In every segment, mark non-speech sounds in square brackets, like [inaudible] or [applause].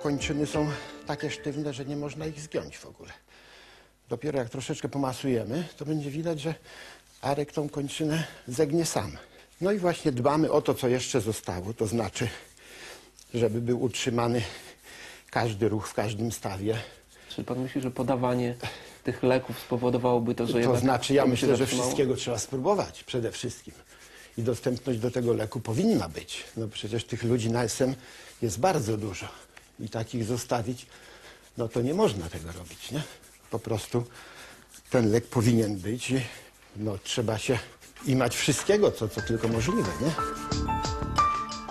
kończyny są takie sztywne, że nie można ich zgiąć w ogóle. Dopiero jak troszeczkę pomasujemy, to będzie widać, że Arek tą kończynę zegnie sam. No i właśnie dbamy o to, co jeszcze zostało, to znaczy, żeby był utrzymany każdy ruch w każdym stawie. Czy pan myśli, że podawanie tych leków spowodowałoby to, że To znaczy, ja myślę, że wszystkiego trzeba spróbować przede wszystkim. I dostępność do tego leku powinna być. No przecież tych ludzi na SM jest bardzo dużo. I takich zostawić, no to nie można tego robić, nie? Po prostu ten lek powinien być i no trzeba się imać wszystkiego, co, co tylko możliwe, nie?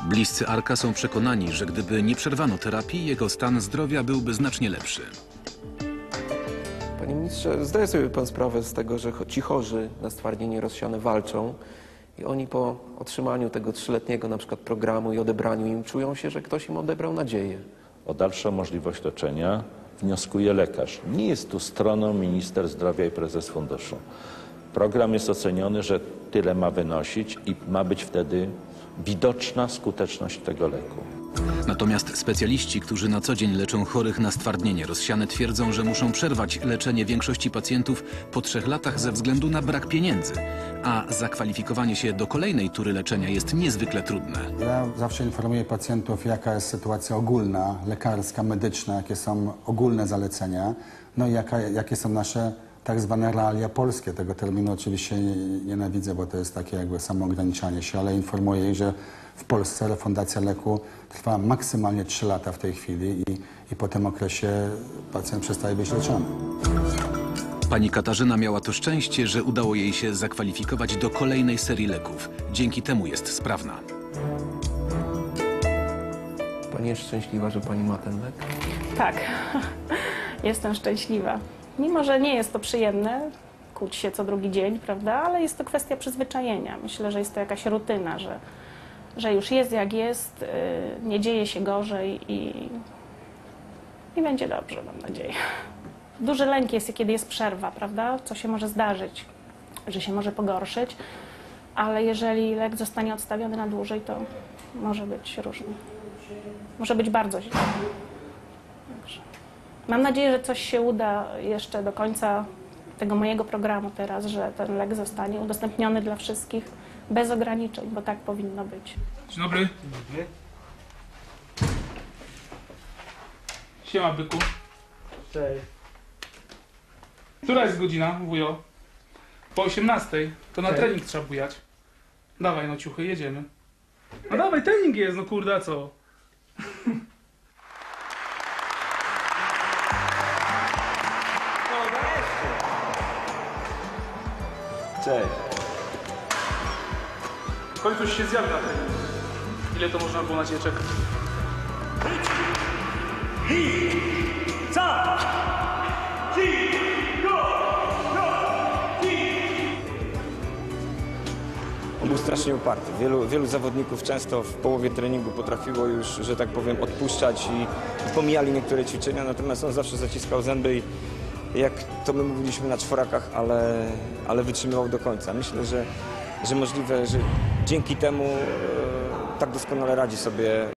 Bliscy Arka są przekonani, że gdyby nie przerwano terapii, jego stan zdrowia byłby znacznie lepszy. Panie ministrze, zdaje sobie pan sprawę z tego, że ci chorzy na stwardnienie rozsiane walczą i oni po otrzymaniu tego trzyletniego na przykład programu i odebraniu im czują się, że ktoś im odebrał nadzieję. O dalszą możliwość leczenia wnioskuje lekarz. Nie jest tu stroną minister zdrowia i prezes funduszu. Program jest oceniony, że tyle ma wynosić i ma być wtedy widoczna skuteczność tego leku. Natomiast specjaliści, którzy na co dzień leczą chorych na stwardnienie rozsiane, twierdzą, że muszą przerwać leczenie większości pacjentów po trzech latach ze względu na brak pieniędzy, a zakwalifikowanie się do kolejnej tury leczenia jest niezwykle trudne. Ja zawsze informuję pacjentów, jaka jest sytuacja ogólna, lekarska, medyczna, jakie są ogólne zalecenia, no i jaka, jakie są nasze tak zwane realia polskie. Tego terminu oczywiście nie- nienawidzę, bo to jest takie jakby samoograniczanie się, ale informuję ich, że w Polsce refundacja leku trwa maksymalnie 3 lata w tej chwili i, i po tym okresie pacjent przestaje być leczony. Pani Katarzyna miała to szczęście, że udało jej się zakwalifikować do kolejnej serii leków. Dzięki temu jest sprawna. Pani jest szczęśliwa, że pani ma ten lek? Tak, [laughs] jestem szczęśliwa. Mimo, że nie jest to przyjemne, kłóć się co drugi dzień, prawda, ale jest to kwestia przyzwyczajenia. Myślę, że jest to jakaś rutyna, że, że już jest jak jest, yy, nie dzieje się gorzej i, i będzie dobrze, mam nadzieję. Duży lęk jest, kiedy jest przerwa, prawda, co się może zdarzyć, że się może pogorszyć, ale jeżeli lek zostanie odstawiony na dłużej, to może być różnie. Może być bardzo źle. Mam nadzieję, że coś się uda jeszcze do końca tego mojego programu teraz, że ten lek zostanie udostępniony dla wszystkich bez ograniczeń, bo tak powinno być. Dzień dobry. Siema, byku. Cześć. Która jest godzina, wujo? Po 18. To na Cześć. trening trzeba bujać. Dawaj, no ciuchy, jedziemy. No dawaj, trening jest, no kurde, co? Cześć. W końcu już się zjawi na. Ile to można było na ciebie czekać? On był strasznie uparty. Wielu, wielu zawodników często w połowie treningu potrafiło już, że tak powiem, odpuszczać i, i pomijali niektóre ćwiczenia, natomiast on zawsze zaciskał zęby i jak to my mówiliśmy na czworakach, ale, ale wytrzymywał do końca. Myślę, że, że możliwe, że dzięki temu e, tak doskonale radzi sobie